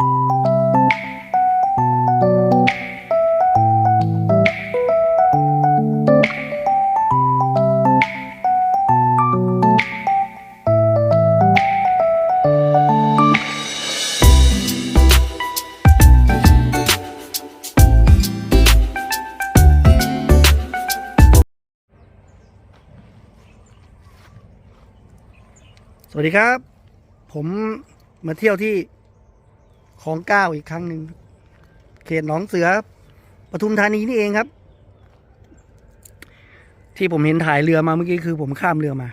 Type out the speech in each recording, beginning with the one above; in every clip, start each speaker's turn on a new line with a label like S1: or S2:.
S1: สวัสดีครับ ผมมาเที่ยวที่ คลองเก้าอีกครั้งหนึ่งเขตหนองเสือปทุมธานีนี่เองครับ ที่ผมเห็นถ่ายเรือมาเมื่อกี้คือผมข้ามเรือมา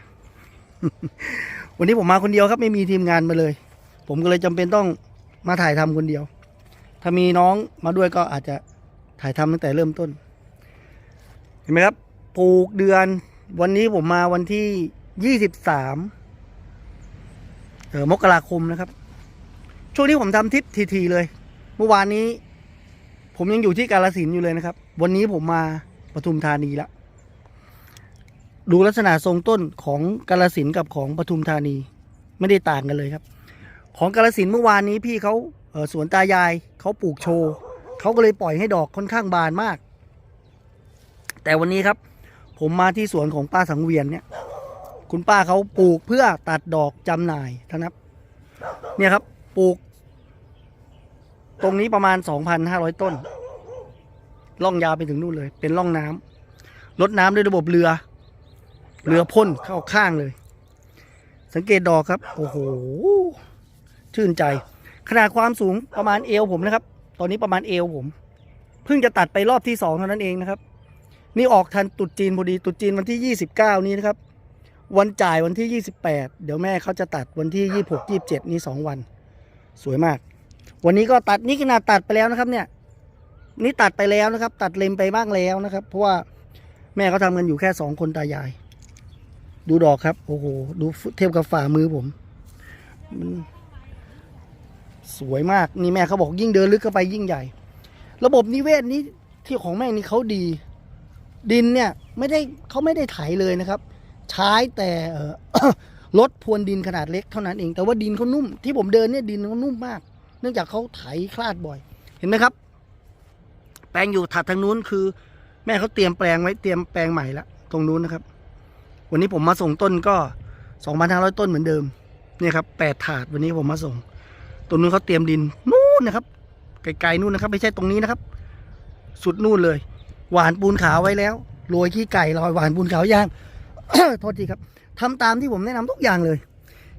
S1: วันนี้ผมมาคนเดียวครับ ไม่มีทีมงานมาเลย ผมก็เลยจำเป็นต้องมาถ่ายทำคนเดียว ถ้ามีน้องมาด้วยก็อาจจะถ่ายทำตั้งแต่เริ่มต้น เห็นไหมครับปลูกเดือน วันนี้ผมมาวันที่ยี่สิบสามมกราคมนะครับ ช่วงนี้ผมทำทริปทีๆเลย เมื่อวานนี้ ผมยังอยู่ที่กาลสินอยู่เลยนะครับ วันนี้ผมมาปทุมธานีละดูลักษณะทรงต้นของกาลสินกับของปทุมธานี ไม่ได้ต่างกันเลยครับ ของกาลสินเมื่อวานนี้พี่เขาเสวนตายายเขาปลูกโชว์เขาก็เลยปล่อยให้ดอกค่อนข้างบานมาก แต่วันนี้ครับ ผมมาที่สวนของป้าสังเวียนเนี่ย คุณป้าเขาปลูกเพื่อตัดดอกจำหน่ายนะครับ เนี่ยครับปลูก ตรงนี้ประมาณ 2,500 ต้น ล่องยาวไปถึงนู่นเลย เป็นล่องน้ำลดน้ำด้วยระบบเรือ เรือพ่นเข้าข้างเลย สังเกตดอกครับ โอ้โห ชื่นใจ ขนาดความสูงประมาณเอวผมนะครับ ตอนนี้ประมาณเอวผม เพิ่งจะตัดไปรอบที่สองเท่านั้นเองนะครับ นี่ออกทันตุดจีนพอดี ตุดจีนวันที่ 29 นี้นะครับ วันจ่ายวันที่ 28 เดี๋ยวแม่เขาจะตัดวันที่ 26 27 นี่2วัน สวยมาก วันนี้ก็ตัดนี่ขนาดตัดไปแล้วนะครับ เนี่ย นี่ตัดไปแล้วนะครับ ตัดเลมไปบ้างแล้วนะครับ เพราะว่าแม่เขาทำกันอยู่แค่สองคนตายาย ดูดอกครับ โอ้โห ดูเทียบกับฝ่ามือผมมันสวยมากนี่แม่เขาบอกยิ่งเดินลึกเข้าไปยิ่งใหญ่ ระบบนิเวศนี้ที่ของแม่นี่เขาดี ดินเนี่ยไม่ได้เขาไม่ได้ไถเลยนะครับ ใช้แต่รถพรวนดินขนาดเล็กเท่านั้นเอง แต่ว่าดินเขานุ่ม ที่ผมเดินเนี่ยดินเขานุ่มมาก เนื่องจากเขาไถคลาดบ่อย เห็นไหมครับ แปลงอยู่ถัดทางนู้นคือ แม่เขาเตรียมแปลงไว้เตรียมแปลงใหม่ละตรงนู้นนะครับ วันนี้ผมมาส่งต้นก็สองพันห้าร้อยต้นเหมือนเดิมเนี่ยครับแปดถาดวันนี้ผมมาส่ง ตรงนู้นเขาเตรียมดินนู่นนะครับไกลๆนู่นนะครับ ไม่ใช่ตรงนี้นะครับ สุดนู่นเลย หวานปูนขาวไว้แล้วโรยขี้ไก่ลอยหวานปูนขาวย่างโทษทีครับทำตามที่ผมแนะนำทุกอย่างเลย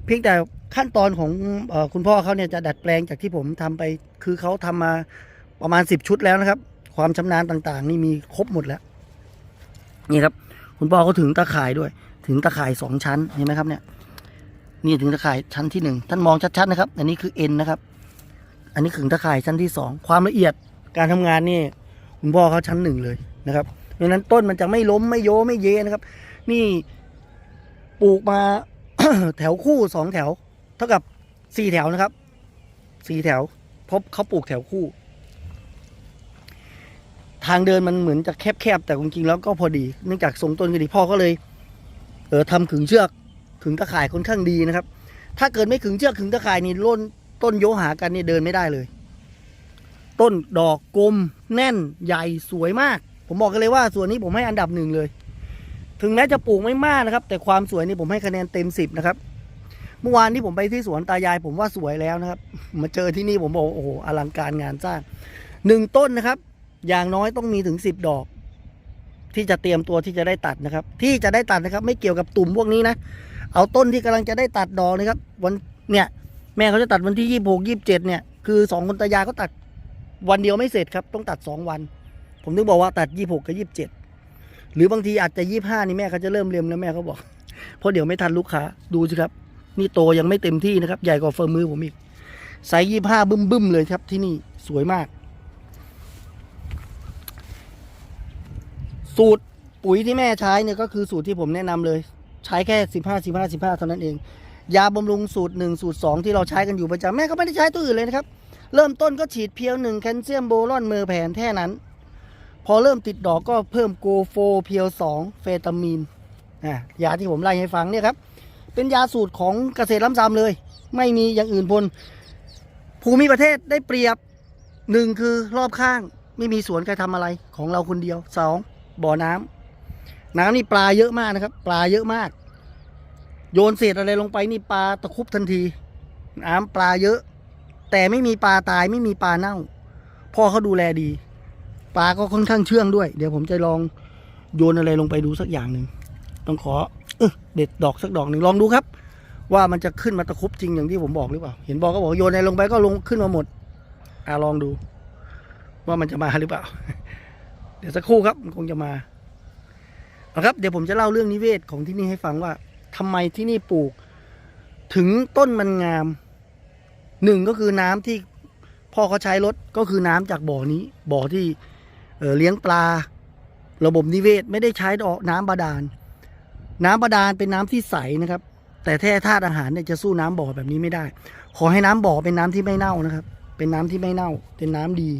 S1: เพียงแต่ ขั้นตอนของอคุณพ่อเขาเนี่ยจะดัดแปลงจากที่ผมทำไป คือเขาทำมาประมาณสิบชุดแล้วนะครับ ความชำนาญต่างๆ นี่มีครบหมดแล้ว นี่ครับ คุณพ่อเขาถึงตะข่ายด้วย ถึงตะข่ายสองชั้นเห็นไหมครับเนี่ยนี่ถึงตะข่ายชั้นที่หนึ่งท่านมองชัดๆนะครับ อันนี้คือเอ็นนะครับ อันนี้ถึงตะข่ายชั้นที่สองความละเอียดการทำงานนี่ คุณพ่อเขาชั้นหนึ่งเลยนะครับเพราะฉะนั้นต้นมันจะไม่ล้มไม่โยไม่เยนะครับ นี่ปลูกมาแถวคู่สองแถว เท่ากับสี่แถวนะครับสี่แถวพราะเขาปลูกแถวคู่ ทางเดินมันเหมือนจะแคบๆแต่จริงๆแล้วก็พอดีเนื่องจากทรงต้นก็ดีพ่อก็เลย เออทำขึงเชือกขึงตะข่ายค่อนข้างดีนะครับ ถ้าเกิดไม่ขึงเชือกขึงตะข่ายนี่ล้นต้นโยหากันนี่เดินไม่ได้เลย ต้นดอกกลมแน่นใหญ่สวยมาก ผมบอกกันเลยว่าส่วนนี้ผมให้อันดับหนึ่งเลย ถึงแม้จะปลูกไม่มากนะครับ แต่ความสวยนี่ผมให้คะแนนเต็มสิบนะครับ เมื่อวานที่ผมไปที่สวนตายาย ผมว่าสวยแล้วนะครับ มาเจอที่นี่ผมบอกโอ้โหอลังการงานสร้างหนึ่งต้นนะครับ อย่างน้อยต้องมีถึงสิบดอก ที่จะเตรียมตัวที่จะได้ตัดนะครับ ที่จะได้ตัดนะครับ ไม่เกี่ยวกับตุ่มพวกนี้นะเอาต้นที่กำลังจะได้ตัดดอกนะครับ วันเนี่ย แม่เขาจะตัดวันที่ยี่หกยี่บเจ็ดเนี่ยคือสองคนตายายเขาตัดวันเดียวไม่เสร็จครับ ต้องตัดสองวัน ผมถึงบอกว่าตัดยี่หกกับยี่บเจ็ดหรือบางทีอาจจะยี่ห้านี่แม่เขาจะเริ่มเลียมแล้วแม่เขาบอกเพราะเดี๋ยวไม่ทันลูกค้าดูสิครับ นี่โตยังไม่เต็มที่นะครับ ใหญ่กว่าฝ่ามือผมอีกไซส์ยี่ห้าบึ้มบึ้มๆเลยครับที่นี่สวยมาก สูตรปุ๋ยที่แม่ใช้เนี่ยก็คือสูตรที่ผมแนะนำเลย ใช้แค่สิบห้าสิบห้าสิบห้าเท่านั้นเอง ยาบำรุงสูตรหนึ่งสูตรสองที่เราใช้กันอยู่ประจำแม่ก็ไม่ได้ใช้ตัวอื่นเลยนะครับ เริ่มต้นก็ฉีดเพียวหนึ่งแคลเซียมโบรอนเมอร์แผนแค่นั้น พอเริ่มติดดอกก็เพิ่มโกโฟเพียวสองเฟตามีนอะยาที่ผมไล่ให้ฟังเนี่ยครับ เป็นยาสูตรของเกษตรล้ำซ้ำเลย ไม่มีอย่างอื่นพลภูมิประเทศได้เปรียบหนึ่งคือรอบข้างไม่มีสวนใครทำอะไรของเราคนเดียวสองบ่อน้ำน้ำนี่ปลาเยอะมากนะครับ ปลาเยอะมาก โยนเศษอะไรลงไปนี่ปลาตะคุบทันที น้ำปลาเยอะ แต่ไม่มีปลาตายไม่มีปลาเน่าพ่อเขาดูแลดี ปลาก็ค่อนข้างเชื่องด้วย เดี๋ยวผมจะลองโยนอะไรลงไปดูสักอย่างหนึ่ง ต้องขอเออเด็ดดอกสักดอกหนึ่งลองดูครับ ว่ามันจะขึ้นมาตะครุบจริงอย่างที่ผมบอกหรือเปล่า เห็นบอกก็บอกโยนอะไรลงไปก็ลงขึ้นมาหมด อ่าลองดู ว่ามันจะมาหรือเปล่า เดี๋ยวสักครู่ครับมันคงจะมาเอาครับ เดี๋ยวผมจะเล่าเรื่องนิเวศของที่นี่ให้ฟังว่าทำไมที่นี่ปลูก ถึงต้นมันงามหนึ่งก็คือน้ำที่พ่อเขาใช้รถก็คือน้ำจากบ่อนี้ บ่อที่เเลี้ยงปลา ระบบนิเวศไม่ได้ใช้ดอกน้ำบาดาล น้ำบาดาลเป็นน้ำที่ใสนะครับ แต่แท้ธาตุอาหารเนี่ยจะสู้น้ำบ่อแบบนี้ไม่ได้ ขอให้น้ำบ่อเป็นน้ำที่ไม่เน่านะครับ เป็นน้ำที่ไม่เน่า เป็นน้ำดี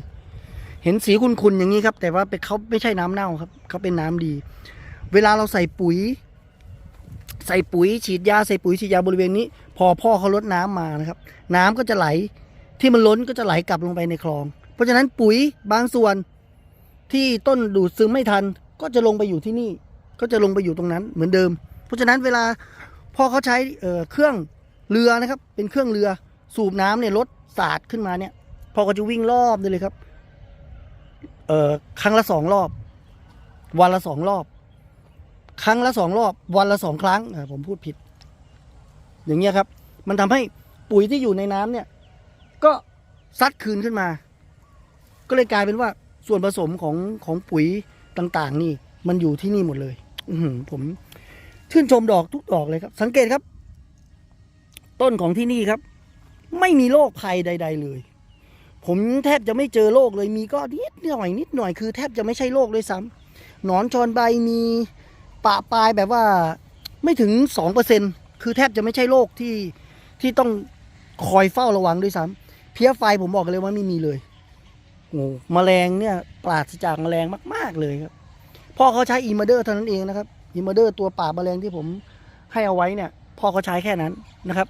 S1: เห็นสีขุ่นๆอย่างนี้ครับ แต่ว่าเป็นเขาไม่ใช่น้ำเน่าครับเขาเป็นน้ำดี เวลาเราใส่ปุ๋ย ใส่ปุ๋ยฉีดยาใส่ปุ๋ยฉีดยาบริเวณนี้ พอพ่อเขาลดน้ำมานะครับ น้ำก็จะไหลที่มันล้นก็จะไหลกลับลงไปในคลอง เพราะฉะนั้นปุ๋ยบางส่วนที่ต้นดูดซึมไม่ทันก็จะลงไปอยู่ที่นี่ ก็จะลงไปอยู่ตรงนั้นเหมือนเดิม เพราะฉะนั้นเวลาพ่อเขาใช้เเครื่องเรือนะครับ เป็นเครื่องเรือสูบน้ำเนี่ยรถสาดขึ้นมาเนี่ยพ่อก็จะวิ่งรอบเลยครับเอ่อครั้งละสองรอบ วันละสองรอบ ครั้งละสองรอบ วันละสองครั้งผมพูดผิด อย่างเงี้ยครับ มันทำให้ปุ๋ยที่อยู่ในน้ำเนี่ย ก็ซัดคืนขึ้นมา ก็เลยกลายเป็นว่าส่วนผสมของของปุ๋ยต่าง ๆ นี่ มันอยู่ที่นี่หมดเลย ผมชื่นชมดอกทุกดอกเลยครับ สังเกตครับ ต้นของที่นี่ครับ ไม่มีโรคภัยใด ๆ เลย ผมแทบจะไม่เจอโรคเลยมีก็นิดหน่อยนิดหน่อยคือแทบจะไม่ใช่โรคเลยซ้ำหนอนชอนใบมีปะปลายแบบว่าไม่ถึงสองเปอร์เซ็นคือแทบจะไม่ใช่โรคที่ที่ต้องคอยเฝ้าระวังด้วยซ้ำเพี้ยไฟผมบอกเลยว่าไม่มีเลยโอ้แมลงเนี่ยปราศจากแมลงมาก ๆเลยครับ พ่อเขาใช้อีมาเดอร์เท่านั้นเองนะครับอีมาเดอร์ตัวป่าแมลงที่ผมให้เอาไว้เนี่ยพ่อเขาใช้แค่นั้นนะครับ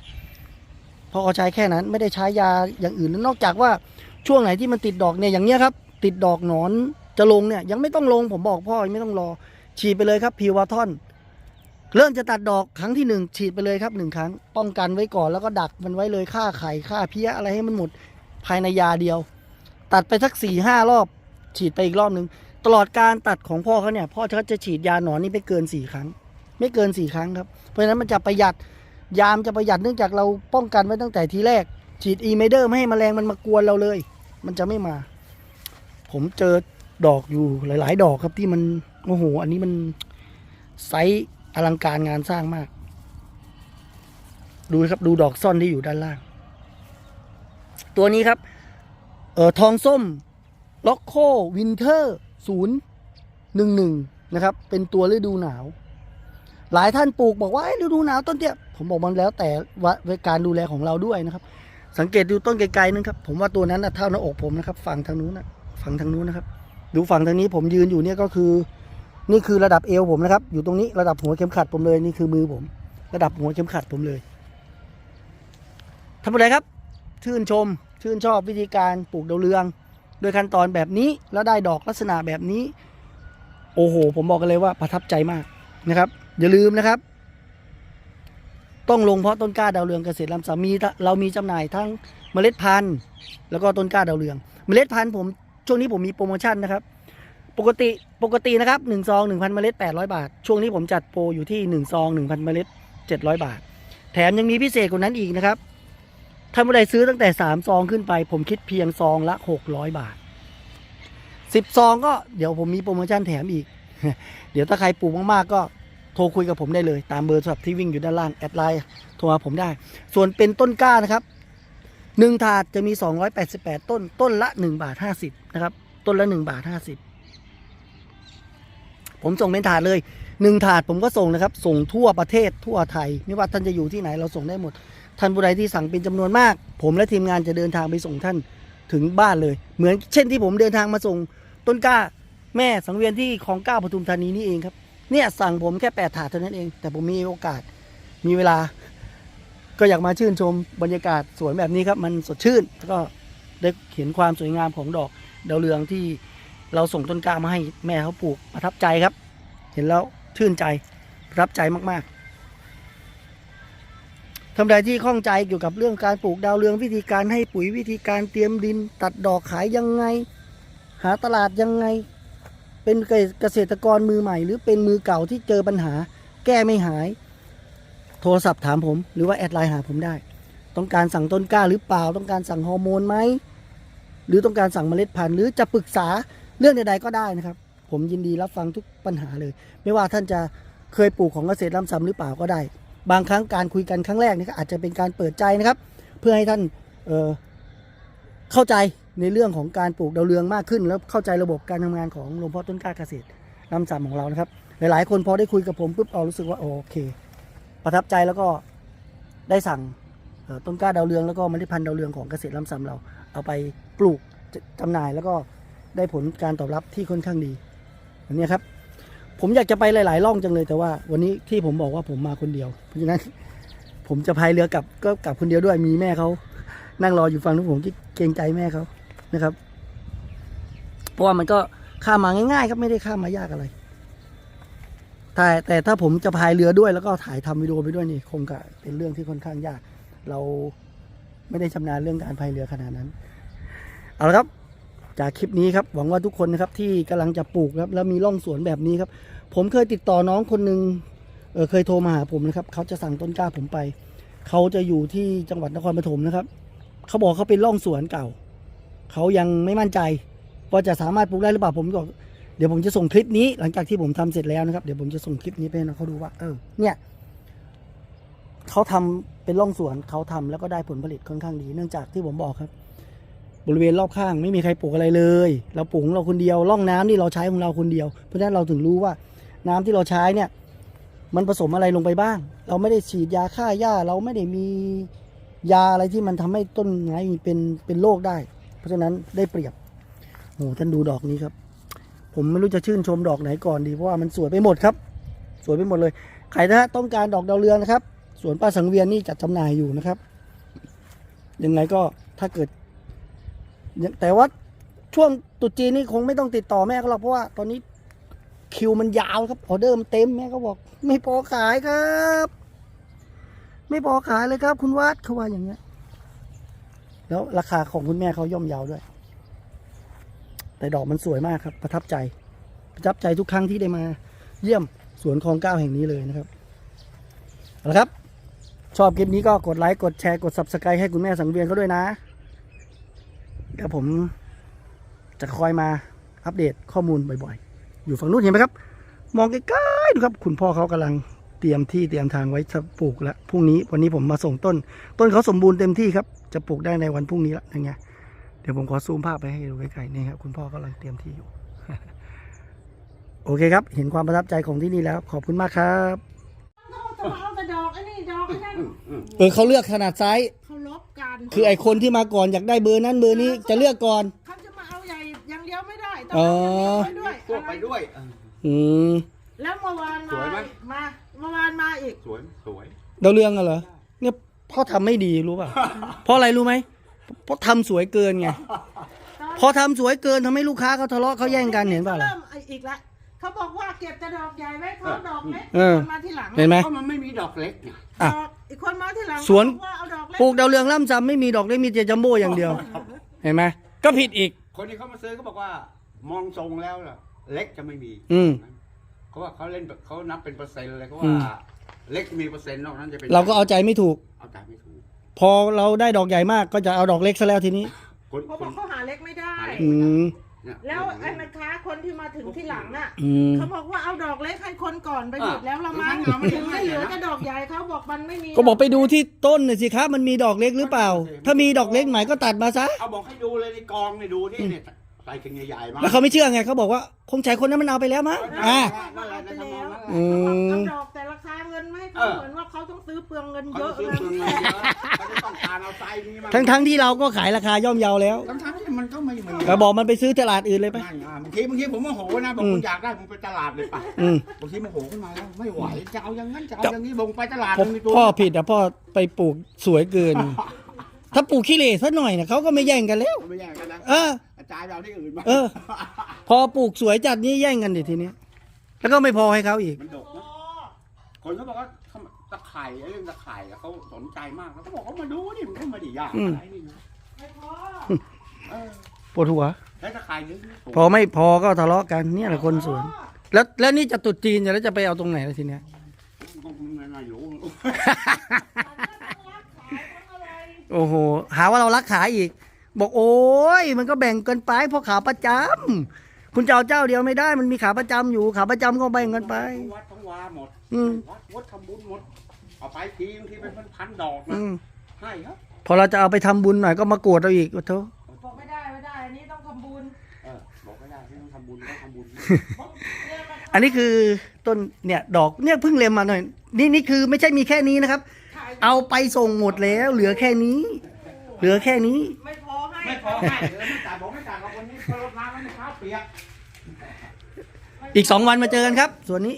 S1: พ่อเขาใช้แค่นั้นไม่ได้ใช้ยาอย่างอื่นนอกจากว่าช่วงไหนที่มันติดดอกเนี่ยอย่างเงี้ยครับ ติดดอกหนอนจะลงเนี่ยยังไม่ต้องลงผมบอกพ่อยังไม่ต้องรอ ฉีดไปเลยครับพิววาทอนเริ่มจะตัดดอกครั้งที่หนึ่งฉีดไปเลยครับหนึ่งครั้ง ป้องกันไว้ก่อนแล้วก็ดักมันไว้เลยฆ่าไข่ฆ่าเพี้ยอะไรให้มันหมดภายในยาเดียว ตัดไปสักสี่ห้ารอบ ฉีดไปอีกรอบหนึ่ง ตลอดการตัดของพ่อเขาเนี่ยพ่อเขาจะฉีดยาหนอนนี่ไม่เกินสี่ครั้ง ไม่เกินสี่ครั้งครับ เพราะฉะนั้นมันจะประหยัดยามจะประหยัดเนื่องจากเราป้องกันไว้ตั้งแต่ทีแรก ฉีดอีเมเดอร์ไม่ให้แมลงมันมากวนเราเลย มันจะไม่มา ผมเจอดอกอยู่หลาย ๆ ดอกครับที่มันโอ้โหอันนี้มันไซส์อลังการงานสร้างมาก ดูครับดูดอกซ่อนที่อยู่ด้านล่าง ตัวนี้ครับ เออทองส้ม ล็อกโควินเทอร์ ศูนย์หนึ่งหนึ่งนะครับ เป็นตัวฤดูหนาว หลายท่านปลูกบอกว่าฤดูหนาวต้นเตี้ยผมบอกมันแล้วแต่ว่าการดูแลของเราด้วยนะครับ สังเกตดูต้นไกลๆนึงครับ ผมว่าตัวนั้นนะเท่าหน้าอกผมนะครับ ฝั่งทางนู้นนะฝั่งทางนู้นนะครับ ดูฝั่งทางนี้ผมยืนอยู่เนี่ยก็คือ นี่คือระดับเอวผมนะครับ อยู่ตรงนี้ระดับหัวเข็มขัดผมเลยนี่คือมือผม ระดับหัวเข็มขัดผมเลยทำอะไรครับชื่นชม ชื่นชอบวิธีการปลูกดาวเรือง โดยขั้นตอนแบบนี้แล้วได้ดอกลักษณะแบบนี้ โอ้โห ผมบอกกันเลยว่าประทับใจมากนะครับ อย่าลืมนะครับ ต้องลงเพราะต้นกล้าดาวเรืองเกษตรลำสามีเรามีจำหน่ายทั้งเมล็ดพันธุ์ แล้วก็ต้นกล้าดาวเรือง เมล็ดพันธุ์ผมช่วงนี้ผมมีโปรโมชั่นนะครับ ปกติปกตินะครับหนึ่งซองหนึ่งพันเมล็ดแปดร้อยบาท ช่วงนี้ผมจัดโปรอยู่ที่หนึ่งซองหนึ่งพันเมล็ดเจ็ดร้อยบาท แถมยังมีพิเศษกว่านั้นอีกนะครับ ถ้าเมื่อใดซื้อตั้งแต่สามซองขึ้นไป ผมคิดเพียงซองละหกร้อยบาทสิบซองก็เดี๋ยวผมมีโปรโมชั่นแถมอีก เดี๋ยวถ้าใครปลูกมากๆ ก็โทรคุยกับผมได้เลย ตามเบอร์โทรศัพท์ที่วิ่งอยู่ด้านล่าง แอดไลน์โทรหาผมได้ ส่วนเป็นต้นกล้านะครับหนึ่งถาดจะมี 288 ต้น ต้นละ 1 บาท 50 นะครับ ต้นละ 1 บาท 50 ผมส่งเป็นถาดเลยหนึ่งถาดผมก็ส่งนะครับ ส่งทั่วประเทศทั่วไทย ไม่ว่าท่านจะอยู่ที่ไหนเราส่งได้หมด ท่านผู้ใดที่สั่งเป็นจำนวนมาก ผมและทีมงานจะเดินทางไปส่งท่านถึงบ้านเลย เหมือนเช่นที่ผมเดินทางมาส่งต้นกล้าแม่สังเวียนที่คลองก้าปทุมธานีนี่เองครับเนี่ยสั่งผมแค่แปดถาดเท่านั้นเอง แต่ผมมีโอกาสมีเวลา ก็อยากมาชื่นชมบรรยากาศสวนแบบนี้ครับ มันสดชื่นแล้วก็ได้เห็นความสวยงามของดอกดาวเรืองที่เราส่งต้นกล้ามาให้แม่เขาปลูกประทับใจครับ เห็นแล้วชื่นใจประทับใจมากๆ ทำใดที่ข้องใจเกี่ยวกับเรื่องการปลูกดาวเรืองวิธีการให้ปุ๋ยวิธีการเตรียมดิน ตัดดอกขายยังไง หาตลาดยังไง เป็นเกษตรกรมือใหม่ หรือเป็นมือเก่าที่เจอปัญหา แก้ไม่หาย โทรศัพท์ถามผมหรือว่าแอดไลน์หาผมได้ ต้องการสั่งต้นกล้าหรือเปล่า ต้องการสั่งฮอร์โมนไหมหรือต้องการสั่งเมล็ดพันธุ์หรือจะปรึกษาเรื่องใดๆก็ได้นะครับ ผมยินดีรับฟังทุกปัญหาเลย ไม่ว่าท่านจะเคยปลูกของเกษตรล้ำซ้ำหรือเปล่าก็ได้ บางครั้งการคุยกันครั้งแรกนี่ก็อาจจะเป็นการเปิดใจนะครับ เพื่อให้ท่านเเข้าใจในเรื่องของการปลูกดาวเรืองมากขึ้น แล้วเข้าใจระบบการทำงานของโรงเพาะต้นกล้าเกษตรล้ำซ้ำของเรานะครับ หลายๆ คนพอได้คุยกับผมปุ๊บเอารู้สึกว่าโอเค ประทับใจแล้วก็ได้สั่งต้นกล้าดาวเรืองแล้วก็เมล็ดพันธุ์ดาวเรืองของเกษตรลำซ้ำเรา เอาไปปลูกจะจำหน่ายแล้วก็ได้ผลการตอบรับที่ค่อนข้างดีอันนี้ครับ ผมอยากจะไปหลายๆร่องจังเลยแต่ว่า วันนี้ที่ผมบอกว่าผมมาคนเดียว เพราะฉะนั้น ผมจะพายเรือกลับก็กลับคนเดียวด้วยมีแม่เขานั่งรออยู่ฝั่งนู้นผมที่เกรงใจแม่เขานะครับ เพราะว่ามันก็ข้ามมาง่าย ๆ ครับไม่ได้ข้ามมายากอะไรแต่แต่ถ้าผมจะพายเรือด้วย แล้วก็ถ่ายทำวิดีโอไปด้วยนี่คงจะเป็นเรื่องที่ค่อนข้างยาก เราไม่ได้ชำนาญเรื่องการพายเรือขนาดนั้น เอาละครับ จากคลิปนี้ครับหวังว่าทุกคนนะครับที่กำลังจะปลูกครับแล้วมีร่องสวนแบบนี้ครับ ผมเคยติดต่อน้องคนหนึ่งเเคยโทรมาหาผมนะครับเขาจะสั่งต้นกล้าผมไป เขาจะอยู่ที่จังหวัดนครปฐมนะครับ เขาบอกเขาเป็นร่องสวนเก่า เขายังไม่มั่นใจว่าจะสามารถปลูกได้หรือเปล่าผมก็บอกเดี๋ยวผมจะส่งคลิปนี้หลังจากที่ผมทำเสร็จแล้วนะครับ เดี๋ยวผมจะส่งคลิปนี้ไปให้เขาดูว่าเออเนี่ยเขาทำเป็นร่องสวนเขาทำแล้วก็ได้ผลผลิตค่อนข้างดีเนื่องจากที่ผมบอกครับ บริเวณรอบข้างไม่มีใครปลูกอะไรเลย เราปลูกของเราคนเดียวร่องน้ำนี่เราใช้ของเราคนเดียว เพราะฉะนั้นเราถึงรู้ว่าน้ำที่เราใช้เนี่ย มันผสมอะไรลงไปบ้าง เราไม่ได้ฉีดยาฆ่าหญ้า เราไม่ได้มียาอะไรที่มันทำให้ต้นไม้เป็นเป็นโรคได้ เพราะฉะนั้นได้เปรียบโอ้ท่านดูดอกนี้ครับ ผมไม่รู้จะชื่นชมดอกไหนก่อนดีเพราะว่ามันสวยไปหมดครับ สวยไปหมดเลยใครนะฮะต้องการดอกดาวเรืองนะครับสวนป้าสังเวียนนี่จัดจำหน่ายอยู่นะครับยังไงก็ถ้าเกิด แต่ว่าช่วงตุจีนนี่คงไม่ต้องติดต่อแม่ก็หรอกเพราะว่าตอนนี้คิวมันยาวครับออเดอร์มันเต็มแม่ก็บอก ไม่พอขายครับ ไม่พอขายเลยครับ คุณวัดเขาว่าอย่างเงี้ย แล้วราคาของคุณแม่เขาย่อมเยาวด้วย แต่ดอกมันสวยมากครับ ประทับใจ ประทับใจทุกครั้งที่ได้มา เยี่ยมสวนคลองเก้าแห่งนี้เลยนะครับเอาละครับ ชอบคลิปนี้ก็กดไลค์กดแชร์กด subscribe ให้คุณแม่สังเวียนเขาด้วยนะ ดี๋ยวผมจะคอยมาอัปเดตข้อมูลบ่อยๆ อยู่ฝั่งนู้นเห็นไหมครับ มองใกล้ๆดูครับ คุณพ่อเขากำลังเตรียมที่เตรียมทางไว้จะปลูกแล้วพรุ่งนี้วันนี้ผมมาส่งต้น ต้นเขาสมบูรณ์เต็มที่ครับ จะปลูกได้ในวันพรุ่งนี้แล้วยังไงเดี๋ยวผมขอซูมภาพไปให้ดูใกล้ๆนี่ครับคุณพ่อกำลังเตรียมที่อยู่ โอเคครับ เห็นความประทับใจของที่นี่แล้ว ขอบคุณมากครับ
S2: เขาจะมาเอาแต่ดอกไอ้นี่ดอกไอ้นั่น
S1: เออเขาเลือกขนาดไซส์
S2: เขาล บกัน
S1: คือไอคนที่มาก่อนอยากได้เบอร์นั้นเบอร์นี้จะเลือกก่อน
S2: เขาจะมาเอาใหญ่อย่างเดียวไม่ได้ต้อง
S1: อ๋อ
S2: เอาอย่างเดียวด้วย
S3: พวกไปด้วย
S1: อืม
S2: แล้วเมื่อวาน
S3: สวยไหม
S2: มาเมื่อวานมาอีก
S3: สวยสวย
S1: ดาวเรืองอะเหรอเนี่ยพ่อทำไม่ดีรู้ป่ะ เพราะอะไรรู้ไหมเพราะทำสวยเกินไงพอทำสวยเกินทำให้ลูกค้าเขาทะเลาะเขาแย่งกันเห็นป่ะล่ะ
S2: เริ่มอีกละเขาบอกว่าเก็บแต่ดอกใหญ่ไว้เขาดอกเล็ก
S1: เออ
S2: มาทีหลัง
S1: เห็นไหม
S3: เพราะมันไม่มีดอกเล็กไง
S1: อะ
S2: ดอก อีกคนมาทีหลัง
S1: สวน
S2: บอกว่าเอาดอกเล็ก
S1: ปลูกดาวเรืองล่ำซ้ำไม่มีดอกเล็กมีแต่จัมโบ้อย่างเดียว เห็นไหมก็ผิดอีก
S3: คนที่เขามาซื้อเขาบอกว่ามองทรงแล้วล่ะ เล็กจะไม่มี
S1: อืม
S3: เขาว่าเขาเล่นแบบเขานับเป็นเปอร์เซ็นต์เลยเขา
S1: อื
S3: ว่าม เล็กมีเปอร์เซ็นต์นอกนั้นจะเป็น
S1: เราก็เอาใจไม่ถูก
S3: เอาใจไม่ถูก
S1: พอเราได้ดอกใหญ่มากก็จะเอาดอกเล็กซะแล้วทีนี้
S3: คน
S2: เขา
S3: ค
S2: บอน กเขาหาเล็กไม่ได้
S3: หาเล็ก
S1: อืม
S3: เนี่ย
S2: แล้วไอ้แม่ค้าคนที่มาถึงที่หลังน่ะ
S1: อืม
S2: เขาบอกว่าเอาดอกเล็กให้คนก่อนไปหยุดแล้วละมั้ง
S3: อะ
S2: ถึงไม่เหลือแต่ดอกใหญ่เขาบอกมันไม่มี
S1: ก็บอกไปดูที่ต้นหน่อยสิครับ มันมีดอกเล็กหรือเปล่า ถ้ามีดอกเล็กหมายก็ตัดมาซะ
S3: เอาบอกให้ดูเลยในกองเนี่ยดูที่เนี่ยสไปกันใหญ่ๆมา
S1: แล้วเขาไม่เชื่อไงเขาบอกว่าคงชายคนนั้นมันเอาไปแล้วมั้งอ่า
S3: นั่นแหละในทำนองนั้นแหละ
S1: อืม
S2: กระดอกแต่ ราคาเงินไม่เขาเหมือนว่าเขาต้องซื้อเปลืองเงิน
S3: เขา
S2: เยอะ
S3: จะซื้อ
S2: เลย
S3: เปลืองเงินเยอะเขาจะต้องการเอาไซส์นี้มา
S1: ทั้งทั้งที่เราก็ขายราคาย่อมเยาแล้ว
S3: ทั้งทั้งๆที่มันก็ไม่มี
S1: ก็บอกมันไปซื้อตลาดอื่นเลยไป
S3: นั่นไงบางทีบางทีผมโมโหนะบอก
S1: อืม
S3: คุณอยากได้ผมไปตลาดเลยปะ
S1: อืม
S3: บางทีโมโหขึ้นมาแล้วไม่ไหวจะเอาอย่างนั้นจะเอา
S1: จะ
S3: อย่างนี้บงไปตลาด
S1: พ่อ
S3: มันมีตัว
S1: พ่อผิดอะพ่อไปปลูกสวยเกิน ถ้าปลูกขี้เหร่สักหน่อยนะเขาก็ไม่แย่งกันแล้ว
S3: ไม่แย่งกันนะ
S1: เออ
S3: กระจายไปเอาที่อื่นมา
S1: เออ พอปลูกสวยจัดนี่แย่งกันดิทีเนี้ยแล้วก็ไม่พอให้เขาอีก
S3: มันดกนะ คนเขาบอกว่าทำตะไคร่ไอ้เรื่องตะไคร่อะเขาสนใจมากแล้วเขาบอกเขามาดูนี่มันก็ไม่ได้ยาก
S1: อืม
S3: อะไรนี่นะ
S2: ไม่พอ
S3: เออ
S1: ปวดหัว
S3: แล้วตะไคร่นี่
S1: พอไม่พอก็ทะเลาะกันเนี่ยแหละคนสวน แล้วแล้วนี่จะตรุดจีนจะแล้วจะไปเอาตรงไหนล่ะทีเนี้ย
S3: ก็ไม่ไม่รู้
S1: โอ้โหหาว่าเรารักขายอีก บอกโอ้ยมันก็แบ่งกันไปเพราะขาประจำคุณจะเอาเจ้าเดียวไม่ได้ มันมีขาประจำอยู่ขาประจำก็แบ่งกันไป
S3: ทั้งวัดทั้ง วาหมด
S1: อืม
S3: วัดวัดทำบุญหมด เอาไปทีบางทีเป็นพันๆดอกนะ
S1: อืม
S3: ให้ครับ
S1: พอเราจะเอาไปทำบุญหน่อยก็มาโกรธเราอีกโอ้โถ
S2: บอกไม่ได้ไม่ได้ อันนี้ต้องทำบุญ
S3: เออบอกไม่ได้ที่ต้องทำบุญต้องทำบุญ
S1: อันนี้คือต้นเนี่ยดอกเนี่ยเพิ่งเล็มมาหน่อย นี่นี่คือไม่ใช่มีแค่นี้นะครับเอาไปส่งหมดแล้ว เหลือแค่นี้ เหลือแค่นี้
S2: ไม่พอให้
S3: ไม่พอให้เออไม่จ่ายบอกไม่จ่ายเราวันนี้ก็รดน้ำแล้วไม่เช้าเปียก
S1: อีกสองวันมาเจอกันครับ ส่วนนี้